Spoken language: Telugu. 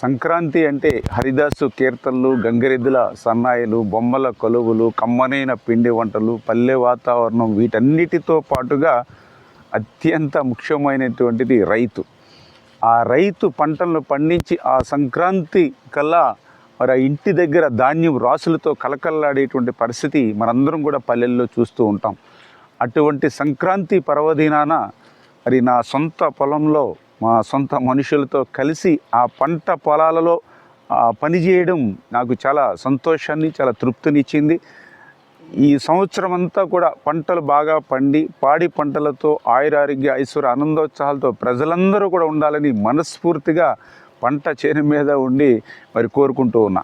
సంక్రాంతి అంటే హరిదాసు కీర్తనలు గంగిరెద్దుల సన్నాయిలు బొమ్మల కొలువులు కమ్మనైన పిండి వంటలు పల్లె వాతావరణం వీటన్నిటితో పాటుగా అత్యంత ముఖ్యమైనటువంటిది రైతు. ఆ రైతు పంటలను పండించి ఆ సంక్రాంతి కల్లా మరి ఆ ఇంటి దగ్గర ధాన్యం రాసులతో కలకల్లాడేటువంటి పరిస్థితి మనందరం కూడా పల్లెల్లో చూస్తూ ఉంటాం. అటువంటి సంక్రాంతి పర్వదినాన మరి నా సొంత పొలంలో మా సొంత మనుషులతో కలిసి ఆ పంట పొలాలలో పనిచేయడం నాకు చాలా సంతోషాన్ని చాలా తృప్తినిచ్చింది. ఈ సంవత్సరం అంతా కూడా పంటలు బాగా పండి పాడి పంటలతో ఆయురారోగ్య ఐశ్వర్య ఆనందోత్సాహాలతో ప్రజలందరూ కూడా ఉండాలని మనస్ఫూర్తిగా పంట చేను మీద ఉండి మరి కోరుకుంటూ ఉన్నా.